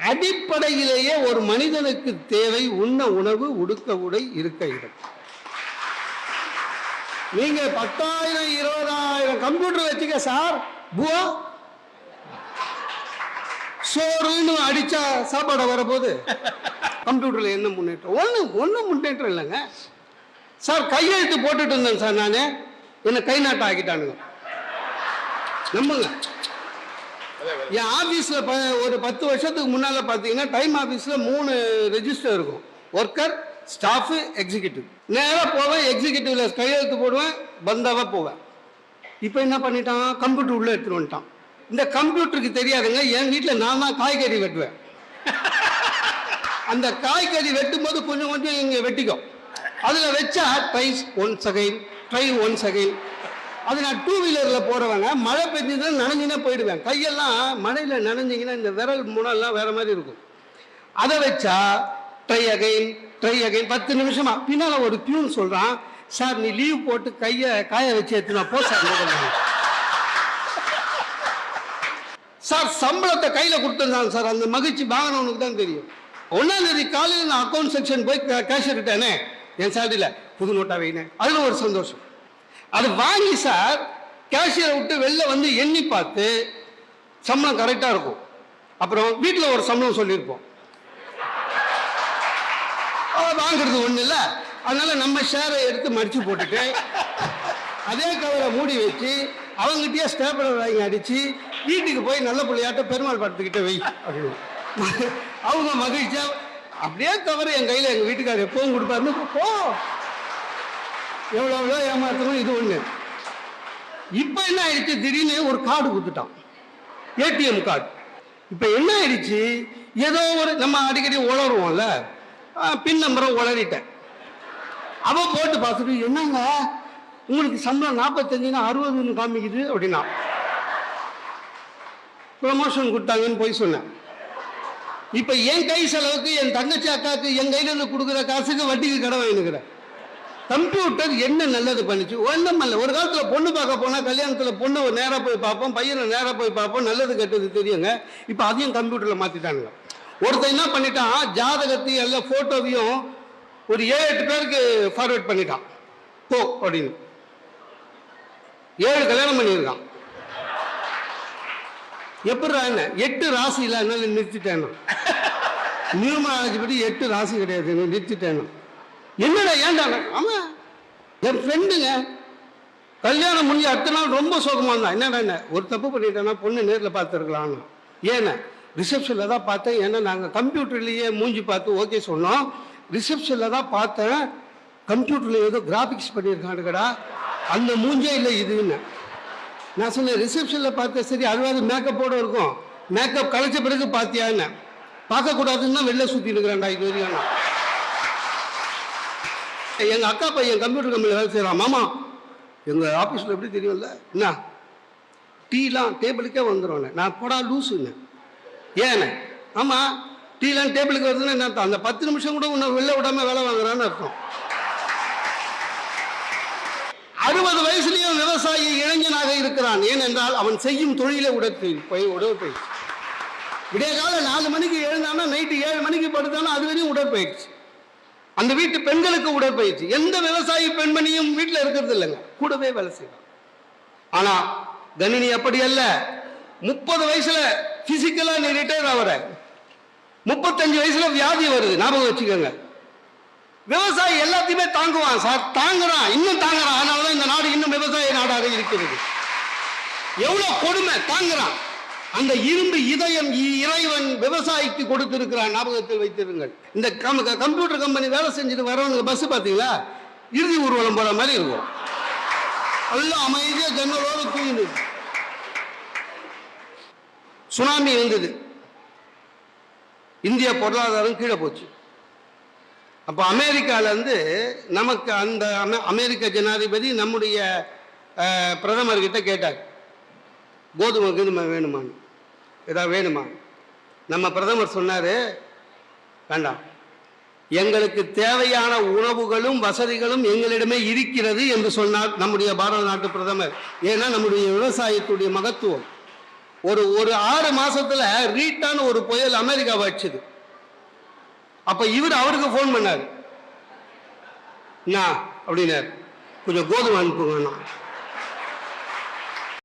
அடிப்படையிலேயே ஒரு மனிதனுக்கு தேவை உண்ண உணவு உடுக்க உடை இருக்க இடம். நீங்க பத்தாயிரம் இருபதாயிரம் கம்ப்யூட்டர் வச்சுக்க சார் புவா? சோறுன்னு அடிச்சா சாப்பாடு வரப்போகுது. கம்ப்யூட்டர்ல என்ன முன்னேற்றம்? ஒண்ணு ஒன்றும் முன்னேற்றம் இல்லைங்க. சார் கையெழுத்து போட்டுட்டு இருந்தேன் சார் நான். என்ன கை நாட்டம் ஆக்கிட்டானுங்க. நம்புங்க. என் ஆபீஸ்ல ப ஒரு பத்து வருஷத்துக்கு முன்னால பாத்தீங்கன்னா டைம் ஆபீஸ்ல மூணு ரெஜிஸ்டர் இருக்கும். ஒர்க்கர் ஸ்டாஃப் எக்ஸிகியூட்டிவ் நேரா போவேன் எக்ஸிகியூட்டிவ்ல கையெழுத்து போடுவேன் பந்தாவா போவேன். இப்போ என்ன பண்ணிட்டான்? கம்ப்யூட்டர் உள்ள எடுத்துட்டு வந்துட்டான். இந்த கம்ப்யூட்டருக்கு தெரியாதுங்க என் வீட்டில் நான் தான் காய்கறி வெட்டுவேன். அந்த காய்கறி வெட்டும் போது கொஞ்சம் கொஞ்சம் இங்கே வெட்டிக்கும். அதில் வச்சா tries one second try one second அது நான் டூ வீலரில் போகிறவங்க மழை பெஞ்சதுன்னா நனைஞ்சினா போயிடுவேன். கையெல்லாம் மழையில் நனைஞ்சிங்கன்னா இந்த விரல் முனெல்லாம் வேற மாதிரி இருக்கும். அதை வச்சா ட்ரை அகைன் ட்ரை அகைன் பத்து நிமிஷமா. பின்னால் ஒரு டியூன் சொல்கிறான் சார் நீ லீவ் போட்டு கையை காய வச்சு எடுத்துனா போ சார். சார் சம்பளத்தை கையில் கொடுத்துருந்தாங்க சார். அந்த மகிழ்ச்சி வாங்கினவனுக்கு தான் தெரியும். ஒன்றாம் தேதி காலையில் நான் அக்கௌண்ட் செக்ஷன் போய் கேஷ் எடுத்தேனே என் சேலரியில் புது நோட்டா வைனேன் அதில் ஒரு சந்தோஷம். அது வாங்கி சார் கேஷியரை விட்டு வெளில வந்து எண்ணி பார்த்து சம்பளம் கரெக்டாக இருக்கும். அப்புறம் வீட்டில் ஒரு சம்பளம் சொல்லியிருப்போம். வாங்கிறது வாங்குறது இல்லை இல்ல. அதனால நம்ம ஷேரை எடுத்து மடித்து போட்டுட்டு அதே கவரை மூடி வச்சு அவங்ககிட்டயே ஸ்டேபிளர் வாங்கி அடித்து வீட்டுக்கு போய் நல்ல பிள்ளையாட்ட பெருமாள் படத்துக்கிட்ட வை. அப்படின்னு அவங்க மகிழ்ச்சியாக அப்படியே கவர் என் கையில் எங்கள் வீட்டுக்காரர் எப்பவும் கொடுப்பாருன்னு போ. எவ்வளோ எவ்வளோ ஏமாத்தணும் இது ஒண்ணு. இப்போ என்ன ஆயிடுச்சு? திடீர்னு ஒரு கார்டு கொடுத்துட்டான். ATM card. இப்போ என்ன ஆயிடுச்சு? ஏதோ ஒரு நம்ம அடிக்கடி உளருவோம்ல. பின் நம்பரை உளறிட்டேன். அவன் போட்டு பார்த்துட்டு என்னங்க? உங்களுக்கு சம்பளம் நாற்பத்தஞ்சுன்னா அறுபதுன்னு காமிக்குது அப்படின்னா. ப்ரமோஷன் கொடுத்தாங்கன்னு போய் சொன்னேன். இப்போ என் கை செலவுக்கு என் தங்கச்சி அக்காவுக்கு என் கையில இருந்து கொடுக்குற காசுக்கு வட்டிக்கு கடை வாங்கினுக்கிறேன். கம்ப்யூட்டர் என்ன நல்லது பண்ணுச்சு? ஒன்றும் இல்லை. ஒரு காலத்தில் பொண்ணு பார்க்க போனால் கல்யாணத்தில் பொண்ணு நேராக போய் பார்ப்போம் பையனை நேராக போய் பார்ப்போம் நல்லது கெட்டது தெரியுங்க. இப்போ அதையும் கம்ப்யூட்டரில் மாற்றிட்டானுங்க ஒருத்தன் என்ன பண்ணிட்டான்? ஜாதகத்தையும் எல்லா ஃபோட்டோவையும் ஒரு ஏழு எட்டு பேருக்கு ஃபார்வேர்ட் பண்ணிட்டான். போ அப்படின்னு. ஏழு கல்யாணம் பண்ணியிருக்கான். எப்படிடா என்ன? எட்டு ராசி இல்லை என்னால் நிறுத்திட்டேன் நியூமராலஜி படி எட்டு ராசி கிடையாது நிறுத்திட்டேன் என்னடா ஏன்டா? ஆமா. என் ஃப்ரெண்டுங்க கல்யாணம் முடிஞ்ச அடுத்த நாள் ரொம்ப சோகமா இருந்தான் என்னடா என்ன? ஒரு தப்பு பண்ணிட்டேன்னா பொண்ணு நேரில் பார்த்துருக்கலான்னு ஏன்னா ரிசப்ஷனில் தான் பார்த்தேன். ஏன்னா நாங்கள் கம்ப்யூட்டர்லேயே மூஞ்சி பார்த்து ஓகே சொன்னோம். ரிசப்ஷனில் தான் பார்த்தேன். கம்ப்யூட்டரில் ஏதோ கிராஃபிக்ஸ் பண்ணியிருக்கானுக்கடா அந்த மூஞ்சே இல்லை இதுன்னு. நான் சொன்னேன் ரிசப்ஷனில் பார்த்தேன் சரி அதுவாது மேக்கப்போட இருக்கும். மேக்கப் கலைச்ச பிறகு பார்த்தியான்னு. பார்க்கக்கூடாதுன்னு தான் வெளில சுற்றி இருக்கிறேன்டா இது வரைக்கும் எங்கள் எங்க அக்கா பையன் கம்ப்யூட்டர் கம்பெனியில் வேலை செய்கிறான் மாமா எங்க ஆஃபீஸில் எப்படி தெரியும்ல? என்ன? டீலாம் டேபிளுக்கே வந்துடும் நான் போடா லூசுன்னு. ஏன்னு ஆமாம் டீலாம் டேபிளுக்கு வருதுன்னா என்ன அந்த பத்து நிமிஷம் கூட உன்னை வெளில விடாம வேலை வாங்குறான்னு அர்த்தம். அறுபது வயசுலேயும் விவசாயி இளைஞனாக இருக்கிறான். ஏனென்றால் அவன் செய்யும் தொழிலே உடற்பயிற்சி உடற்பயிற்சி. விடிய காலம் நாலு மணிக்கு எழுந்தானா நைட்டு ஏழு மணிக்கு படுத்தானா அது வரையும் உடற்பயிற்சி. அந்த வீட்டு பெண்களுக்கு உடற்பயிற்சி. எந்த விவசாயி பெண்மணியும் வீட்டில் இருக்கிறது இல்லைங்க. கூடவே வேலை செய்வாங்க. ஆனா கணினி அப்படி அல்ல. முப்பது வயசுல பிசிக்கலா நீ ரிட்டையர் ஆகிற முப்பத்தஞ்சு வயசுல வியாதி வருது. ஞாபகம் வச்சுக்கோங்க. விவசாயி எல்லாத்தையுமே தாங்குவான். சார் தாங்குறான். இன்னும் தாங்குறான். அதனாலதான் இந்த நாடு இன்னும் விவசாய நாடாக இருக்கிறது. எவ்வளவு கொடுமை. தாங்குறான். அந்த இரும்பு இதயம் இறைவன் விவசாயிக்கு கொடுத்திருக்கிறான் ஞாபகத்தில் வைத்திருங்கள். இந்த கம்ப்யூட்டர் கம்பெனி வேலை செஞ்சுட்டு வரவங்க பஸ் பார்த்தீங்களா? இறுதி ஊர்வலம் போற மாதிரி இருக்கும். எல்லாம் அமைதியாக ஜன்னலோடு தூங்குது சுனாமி இருந்தது. இந்திய பொருளாதாரம் கீழே போச்சு. அப்போ அமெரிக்காவிலேருந்து நமக்கு அந்த அமெரிக்க ஜனாதிபதி நம்முடைய பிரதமர்கிட்ட கேட்டார். கோதுமை கீதுமை வேணுமான்னு. ஏதாவது வேணுமா? நம்ம பிரதமர் சொன்னார் வேண்டாம். எங்களுக்கு தேவையான உணவுகளும் வசதிகளும் எங்களிடமே இருக்கிறது என்று சொன்னார் நம்முடைய பாரத நாட்டு பிரதமர். ஏன்னா நம்முடைய விவசாயத்துடைய மகத்துவம். ஒரு ஒரு ஆறு மாசத்துல ரீட்டான ஒரு புயல் அமெரிக்காவை வச்சுது. அப்ப இவர் அவருக்கு ஃபோன் பண்ணார். என்ன? கொஞ்சம் கோதுமை அனுப்புங்கண்ணா.